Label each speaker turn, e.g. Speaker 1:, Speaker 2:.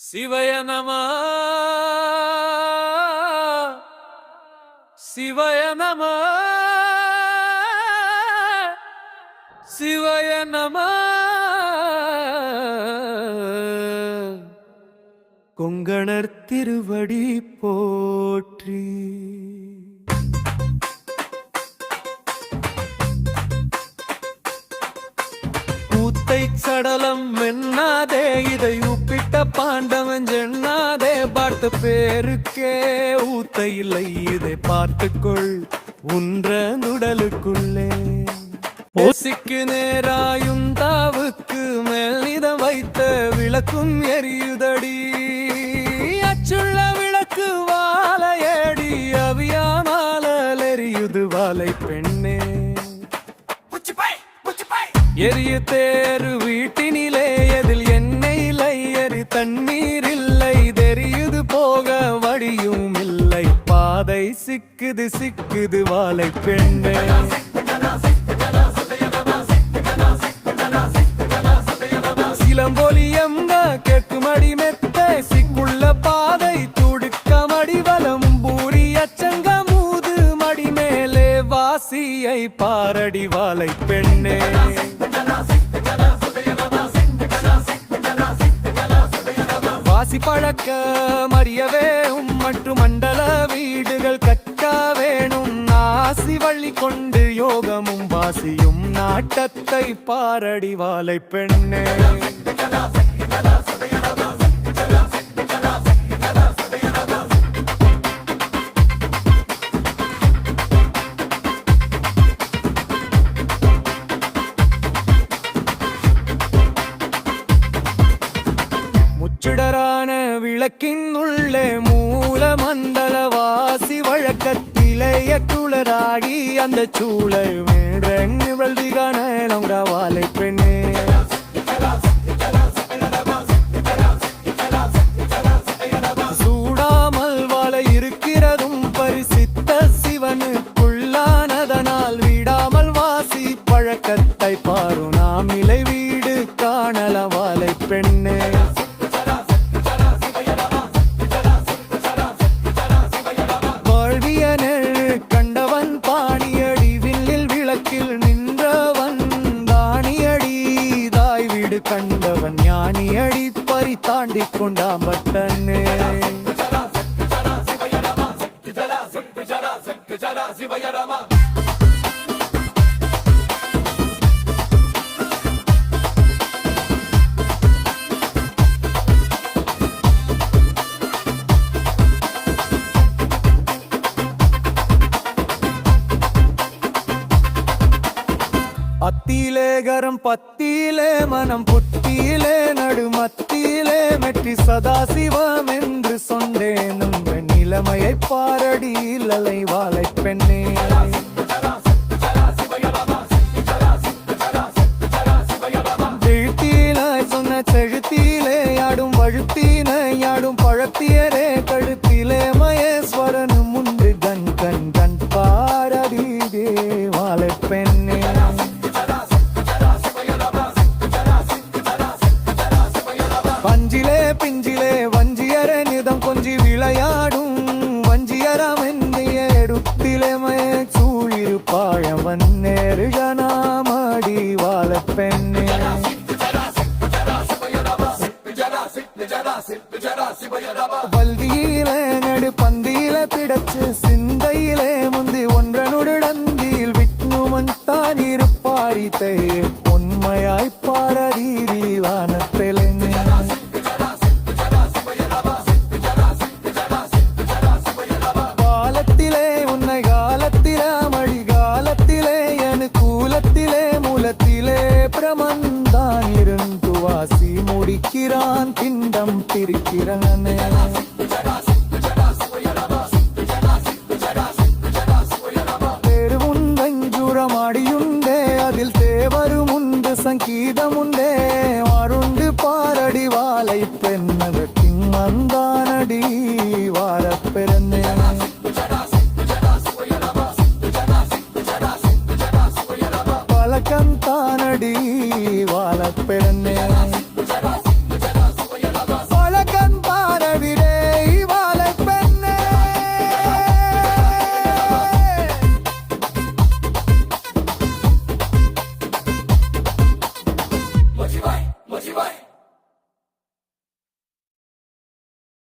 Speaker 1: சிவய நம. சிவய நம. சிவய நம. கொங்கணர் திருவடி போற்றி. கூத்தை சடலம் என்னாதே இதை உப்பிட்ட பாண்டவன் ஜென்னாதே பார்த்த பேருக்கே ஊத்த இல்லை. இதை பார்த்துக்கொள் உன்ற உடலுக்குள்ளே. ஓசிக்கு நேராயும் தாவுக்கு மேல் நிதம் வைத்த விளக்கும் எரியுதடி. அச்சுள்ள விளக்கு வாழையடி அவியானால எரியுது வாழை பெண்ணே. எரிய தேரு வீட்டு சிக்குது சிக்குது வாழை பெண்ணே. சிலம்பொலியங்க கேட்குமடி மெத்த சிக்குள்ள பாதை துடுக்கமடி வலம் பூரி அச்சங்க மூது மடி மேலே வாசியை பாரடி வாழை பெண்ணே. வாசி பழக்க மறியவே மற்றும் மண்டல வீடுகள் கட்ட ஆசி வள்ளி கொண்டு யோகமும் வாசியும் நாட்டத்தை பாரடி வாழை பெண்ணே. முச்சுடரான விளக்கின் உள்ளே மூல மண்டல வாசி வழக்கத்தை வழக்கத்திலேய குளராகி அந்த சூழல் மேடங்கள் திகான வாழை பெண்ணே. சூடாமல் வாழ இருக்கிறதும் பரிசித்த சிவனுக்குள்ளானதனால் விடாமல் வாசி பழக்கத்தை பாரு நாம் இலை வீடு காணல வாழை பெண்ணே. அவன் ஞானி அடி பறி தாண்டி கொண்டாம் பட்டனே அத்தியிலே கரம் பத்தியிலே மனம் புட்டு புத்தியிலே நடுமத்தியிலே மெற்றி சதாசிவம் என்று சொன்னேன். உங்கள் நிலைமையை பாரடி இலலை வாழை பெண்ணே. எழுத்திலாய் சொன்ன செழுத்திலே ஆடும் வழுத்தினை ஆடும் பழத்தியரே கழுத்திலே மகேஸ்வரன் முன்று கண் கண் கண் பாரடி பெண்ணே. எடுத்திலே மய சூழிரு பாழவன் நேருகனாமடி வாழ பெண்ணே. வல்வியில நடு பந்தியில பிடச்சு சிந்தையிலே முந்தி ஒன்றனுடந்தியில் விட்ணுமன் தான் இருப்பாரித்தையே திரிக்கிறான் கிண்டம் திரிக்கிறான் பெருவுந்தஞ்சுரமடியுண்டே அதில் தேவரும் உண்டு சங்கீதமுண்டே வாருண்டு பாரடி வாழை பெண்ணதற்கும் வந்தானடி பழக்கம் தானடி வாழ பிறந்தேன்